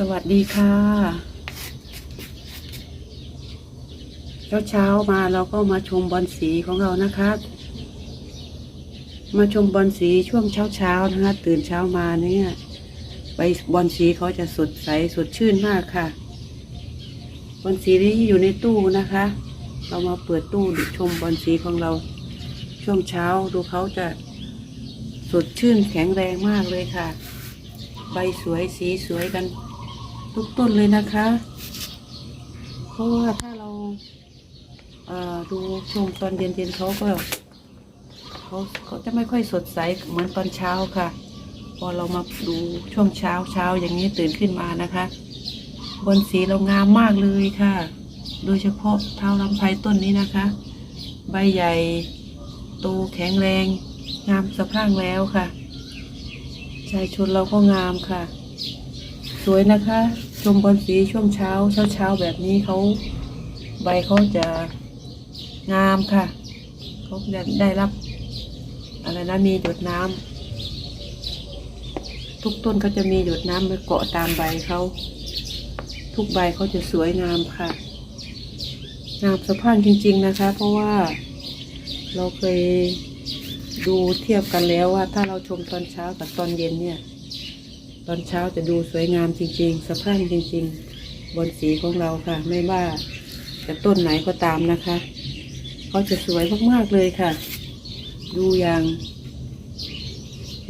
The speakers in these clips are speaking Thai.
สวัสดีค่ะ เช้าเช้ามาเราก็มาชมบอลสีของเรานะคะ มาชมบอลสีช่วงเช้าเช้านะคะ ตื่นเช้ามาเนี่ยใบบอลสีเขาจะสดใสสดชื่นมากค่ะ บอลสีนี้อยู่ในตู้นะคะ เรามาเปิดตู้ชมบอลสีของเรา ช่วงเช้าดูเขาจะสดชื่นแข็งแรงมากเลยค่ะ ใบสวยสีสวยกัน ทุกต้นเลยนะคะ เพราะว่าถ้าเราเดูชมตอนเย็นๆเขาก็เขาเขาจะไม่ค่อยสดใสเหมือนตอนเช้าค่ะ พอเรามาดูช่วงเช้าเช้าอย่างนี้ตื่นขึ้นมานะคะบนสีเรางามมากเลยค่ะ โดยเฉพาะเท้าลำไพต้นนี้นะคะ ใบใหญ่โตแข็งแรง งามสะพรั่งแล้วค่ะชายชนเราก็งามค่ะ สวยนะคะ ชมบอลสีช่วงเช้าเช้าเช้าแบบนี้เขาใบเขาจะงามค่ะเขาจะได้รับอะไรนะมีหยดน้ำทุกต้นก็จะมีหยดน้ำมาเกาะตามใบเขาทุกใบเขาจะสวยงามค่ะ งามสะพรั่งจริง ๆนะคะ เพราะว่าเราเคยดูเทียบกันแล้วว่าถ้าเราชมตอนเช้ากับตอนเย็นเนี่ย ตอนเช้าจะดูสวยงามจริง ๆสะพรั่งจริง ๆ บนสีของเราค่ะ ไม่ว่าจะต้นไหนก็ตามนะคะเขาจะสวยมากๆเลยค่ะ ดูอย่าง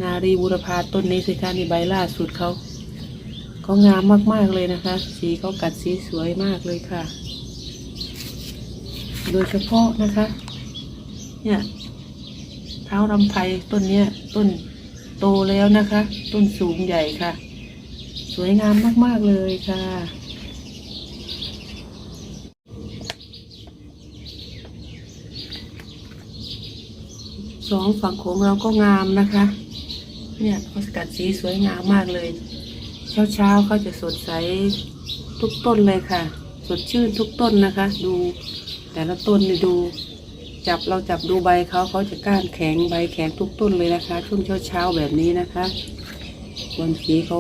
นารีบุรพาต้นนี้สิคะในใบล่าสุดเขาเขางามมากๆเลยนะคะ สีเขากัดสีสวยมากเลยค่ะ โดยเฉพาะนะคะ เนี่ยเท้ารำไพต้นเนี้ยต้น โตแล้วนะคะ ต้นสูงใหญ่ค่ะ สวยงามมาก ๆ เลยค่ะ สองฝั่งโขงเราก็งามนะคะ เนี่ยเขาสกัดสีสวยงามมากเลยเช้าเช้าๆเขาจะสดใสทุกต้นเลยค่ะ สดชื่นทุกต้นนะคะ ดูแต่ละต้นดู จับเราจับดูใบเขาเขาจะก้านแข็งใบแข็งทุกต้นเลยนะคะ ช่วงเช้าเช้าแบบนี้นะคะบนสีเขา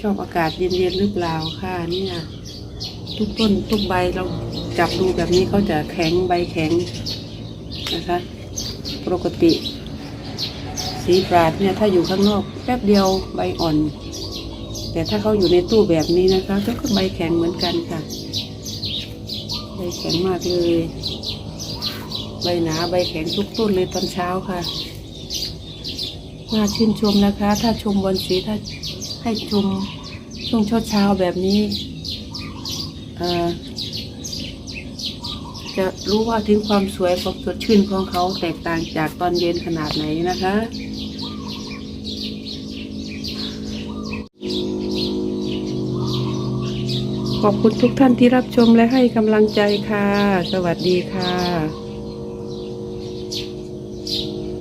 ชอบอากาศเย็นๆหรือเปล่าค่ะเนี่ยทุกต้นทุกใบเราจับดูแบบนี้เขาจะแข็งใบแข็งนะคะ ปกติ สีปราดเนี่ยถ้าอยู่ข้างนอกแป๊บเดียวใบอ่อน แต่ถ้าเขาอยู่ในตู้แบบนี้นะคะก็ใบแข็งเหมือนกันค่ะ ใบแข็งมากเลย ใบหนาใบแข็งทุกต้นเลยตอนเช้าค่ะน่าชื่นชมนะคะ ถ้าชมบนสีถ้าให้ชมช่วงเช้าเช้าแบบนี้จะรู้ว่าถึงความสวยความสดชื่นของเขาแตกต่างจากตอนเย็นขนาดไหนนะคะขอบคุณทุกท่านที่รับชมและให้กำลังใจค่ะ สวัสดีค่ะ